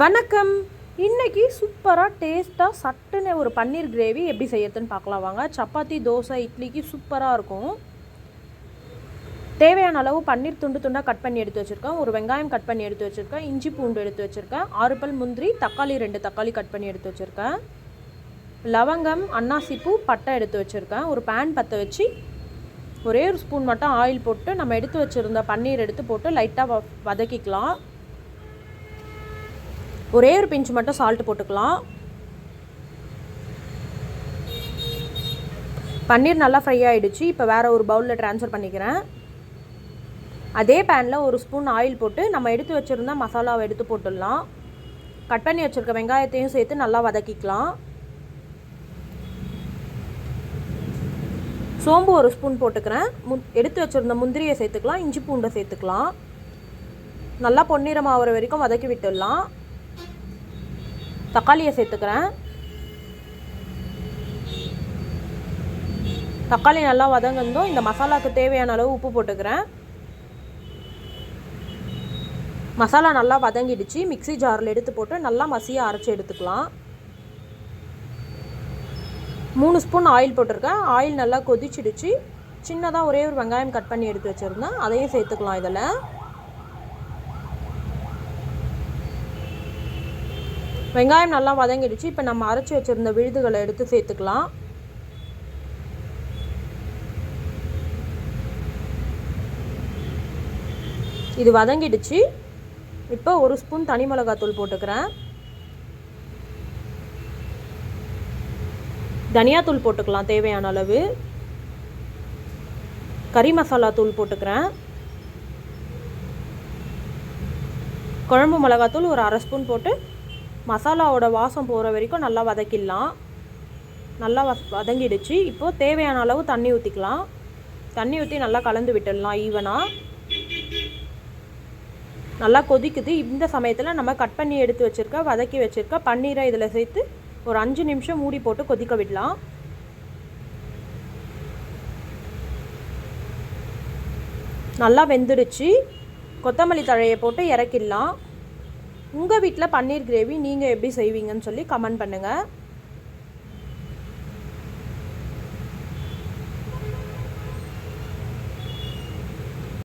வணக்கம். இன்னைக்கு சூப்பராக டேஸ்ட்டாக சட்டுன்னு ஒரு பன்னீர் கிரேவி எப்படி செய்யறதுன்னு பார்க்கலாம் வாங்க. சப்பாத்தி தோசை இட்லிக்கு சூப்பராக இருக்கும். தேவையான அளவு பன்னீர் துண்டு துண்டாக கட் பண்ணி எடுத்து வச்சுருக்கேன். ஒரு வெங்காயம் கட் பண்ணி எடுத்து வச்சுருக்கேன். இஞ்சி பூண்டு எடுத்து வச்சுருக்கேன். ஆறு பல் முந்திரி தக்காளி ரெண்டு தக்காளி கட் பண்ணி எடுத்து வச்சுருக்கேன். லவங்கம் அன்னாசிப்பூ பட்டை எடுத்து வச்சுருக்கேன். ஒரு பேன் பற்ற வச்சு ஒரே ஒரு ஸ்பூன் மட்டும் ஆயில் போட்டு நம்ம எடுத்து வச்சுருந்த பன்னீர் எடுத்து போட்டு லைட்டாக வதக்கிக்கலாம். ஒரே ஒரு பிஞ்சு மட்டும் சால்ட் போட்டுக்கலாம். பன்னீர் நல்லா ஃப்ரை ஆகிடுச்சு இப்போ வேறு ஒரு பவுலில் ட்ரான்ஸ்ஃபர் பண்ணிக்கிறேன். அதே பேனில் ஒரு ஸ்பூன் ஆயில் போட்டு நம்ம எடுத்து வச்சுருந்தா மசாலாவை எடுத்து போட்டுடலாம். கட் பண்ணி வச்சுருக்க வெங்காயத்தையும் சேர்த்து நல்லா வதக்கிக்கலாம். சோம்பு ஒரு ஸ்பூன் போட்டுக்கிறேன். மு எடுத்து வச்சுருந்த முந்திரியை சேர்த்துக்கலாம் இஞ்சி பூண்டை சேர்த்துக்கலாம். நல்லா பொன்னிறம் ஆகிற வரைக்கும் வதக்கி விட்டுடலாம். தக்காளியை சேர்த்துக்கிறேன். தக்காளி நல்லா வதங்கிருந்தோம் இந்த மசாலாவுக்கு தேவையான அளவு உப்பு போட்டுக்கிறேன். மசாலா நல்லா வதங்கிடுச்சு. மிக்ஸி ஜாரில் எடுத்து போட்டு நல்லா மசியாக அரைச்சி எடுத்துக்கலாம். மூணு ஸ்பூன் ஆயில் போட்டிருக்கேன். ஆயில் நல்லா கொதிச்சிடுச்சு. சின்னதாக ஒரே ஒரு வெங்காயம் கட் பண்ணி எடுத்து வச்சுருந்தேன். அதையும் சேர்த்துக்கலாம் இதில். வெங்காயம் நல்லா வதங்கிடுச்சு. இப்போ நம்ம அரைச்சி வச்சுருந்த விழுதுகளை எடுத்து சேர்த்துக்கலாம். இது வதங்கிடுச்சு. இப்போ ஒரு ஸ்பூன் தனி மிளகாத்தூள் போட்டுக்கிறேன். தனியாத்தூள் போட்டுக்கலாம் தேவையான அளவு. கறி மசாலா தூள் போட்டுக்கிறேன். குழம்பு மிளகாத்தூள் ஒரு அரை ஸ்பூன் போட்டு மசாலாவோட வாசம் போகிற வரைக்கும் நல்லா வதக்கிடலாம். நல்லா வ வதங்கிடுச்சு. இப்போது தேவையான அளவு தண்ணி ஊற்றிக்கலாம் தண்ணி ஊற்றி நல்லா கலந்து விட்டுடலாம் ஈவனாக நல்லா கொதிக்குது. இந்த சமயத்தில் நம்ம கட் பண்ணி எடுத்து வச்சுருக்க வதக்கி வச்சுருக்க பன்னீரை இதில் சேர்த்து ஒரு அஞ்சு நிமிஷம் மூடி போட்டு கொதிக்க விடலாம். நல்லா வெந்துடுச்சு. கொத்தமல்லி தழையை போட்டு இறக்கிடலாம். உங்கள் வீட்டில் பன்னீர் கிரேவி நீங்கள் எப்படி செய்வீங்கன்னு சொல்லி கமெண்ட் பண்ணுங்கள்